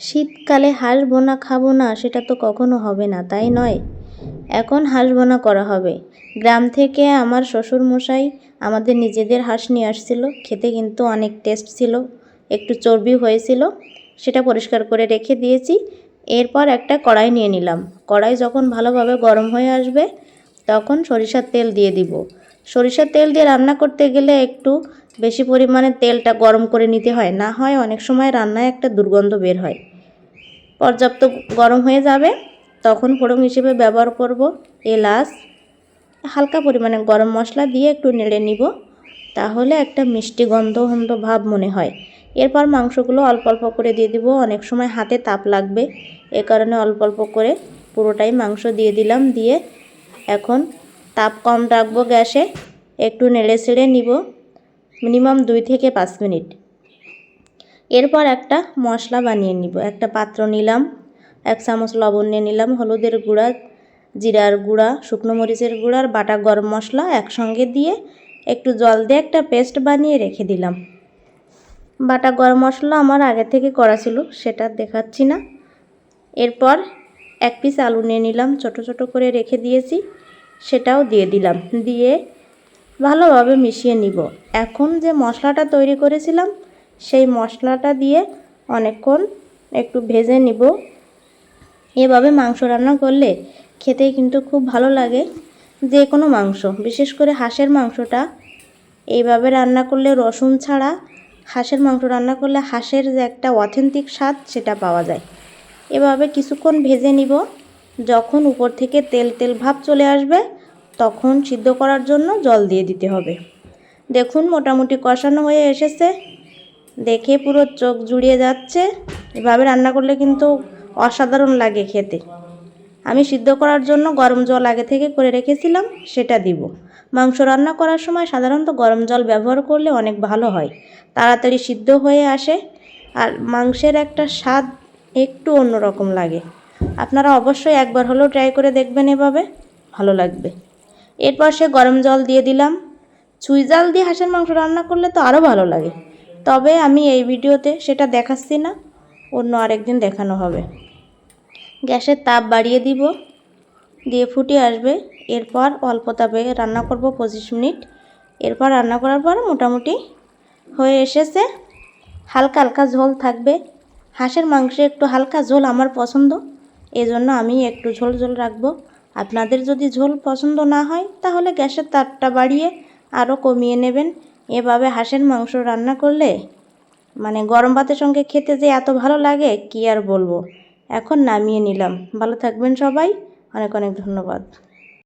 শীতকালে হাঁস বোনা খাব না, সেটা তো কখনো হবে না, তাই নয়। এখন হাঁস বোনা করা হবে। গ্রাম থেকে আমার শ্বশুর মশাই আমাদের নিজেদের হাঁস নিয়ে আসছিল, খেতে কিন্তু অনেক টেস্ট ছিল, একটু চর্বি হয়েছিল, সেটা পরিষ্কার করে রেখে দিয়েছি। এরপর একটা কড়াই নিয়ে নিলাম। কড়াই যখন ভালোভাবে গরম হয়ে আসবে, তখন সরিষার তেল দিয়ে দিব। সরিষার তেল দিয়ে রান্না করতে গেলে একটু বেশি পরিমাণে তেলটা গরম করে নিতে হয়। না হয় অনেক সময় রান্নায় একটা দুর্গন্ধ বের হয়। পর্যাপ্ত গরম হয়ে যাবে, তখন ফোড়ন হিসেবে ব্যবহার করব এলাচ। হালকা পরিমাণে গরম মশলা দিয়ে একটু নেড়ে নিব, তাহলে একটা মিষ্টি গন্ধ ভাব মনে হয়। এরপর মাংসগুলো অল্প অল্প করে দিয়ে দিব। অনেক সময় হাতে তাপ লাগবে, এ কারণে অল্প অল্প করে পুরোটাই মাংস দিয়ে দিলাম। দিয়ে এখন তাপ কম রাখব গ্যাসে, একটু নেড়ে ছেড়ে নিব। মিনিমাম দুই থেকে পাঁচ মিনিট। এরপর একটা মশলা বানিয়ে নিব। একটা পাত্র নিলাম, এক চামচ লবণ নিয়ে নিলাম, হলুদের গুঁড়া, জিরার গুঁড়া, শুকনো মরিচের গুঁড়া আর বাটা গরম মশলা একসঙ্গে দিয়ে একটু জল দিয়ে একটা পেস্ট বানিয়ে রেখে দিলাম। বাটা গরম মশলা আমার আগে থেকে করা ছিল, সেটা দেখাচ্ছি না। এরপর এক পিস আলু নিয়ে নিলাম, ছোট ছোট করে রেখে দিয়েছি, সেটাও দিয়ে দিলাম। দিয়ে ভালোভাবে মিশিয়ে নিব। এখন যে মশলাটা তৈরি করেছিলাম, সেই মশলাটা দিয়ে অনেকক্ষণ একটু ভেজে নিব। এভাবে মাংস রান্না করলে খেতে কিন্তু খুব ভালো লাগে যে কোনো মাংস। বিশেষ করে হাঁসের মাংসটা, এইভাবে রান্না করলে রসুন ছাড়া হাঁসের মাংস রান্না করলে হাঁসের যে একটা অথেন্টিক স্বাদ সেটা পাওয়া যায়। এভাবে কিছুক্ষণ ভেজে নিব। যখন উপর থেকে তেল তেল ভাব চলে আসবে তখন সিদ্ধ করার জন্য জল দিয়ে দিতে হবে। দেখুন মোটামুটি কষানো হয়ে এসেছে। দেখে পুরো চোখ জুড়িয়ে যাচ্ছে। এভাবে রান্না করলে কিন্তু অসাধারণ লাগে খেতে। আমি সিদ্ধ করার জন্য গরম জল আগে থেকে করে রেখেছিলাম, সেটা দিব। মাংস রান্না করার সময় সাধারণত গরম জল ব্যবহার করলে অনেক ভালো হয়। তাড়াতাড়ি সিদ্ধ হয়ে আসে আর মাংসের একটা স্বাদ একটু অন্যরকম লাগে। আপনারা অবশ্যই একবার হলেও ট্রাই করে দেখবেন এভাবে। ভালো লাগবে। এরপর সে গরম জল দিয়ে দিলাম। চুই জাল দিয়ে হাঁসের মাংস রান্না করলে তো আরও ভালো লাগে। তবে আমি এই ভিডিওতে সেটা দেখাচ্ছি না, অন্য আরেকদিন দেখানো হবে। গ্যাসের তাপ বাড়িয়ে দিব, দিয়ে ফুটে আসবে। এরপর অল্প তাপে রান্না করব পঁচিশ মিনিট। এরপর রান্না করার পর মোটামুটি হয়ে এসেছে। হালকা হালকা ঝোল থাকবে। হাঁসের মাংসে একটু হালকা ঝোল আমার পছন্দ, এজন্য আমি একটু ঝোল ঝোল রাখব। আপনাদের যদি ঝোল পছন্দ না হয়, তাহলে গ্যাসের তারটা বাড়িয়ে আরও কমিয়ে নেবেন। এভাবে হাঁসের মাংস রান্না করলে মানে গরম ভাতের সঙ্গে খেতে যে এত ভালো লাগে, কি আর বলব? এখন নামিয়ে নিলাম। ভালো থাকবেন সবাই। অনেক অনেক ধন্যবাদ।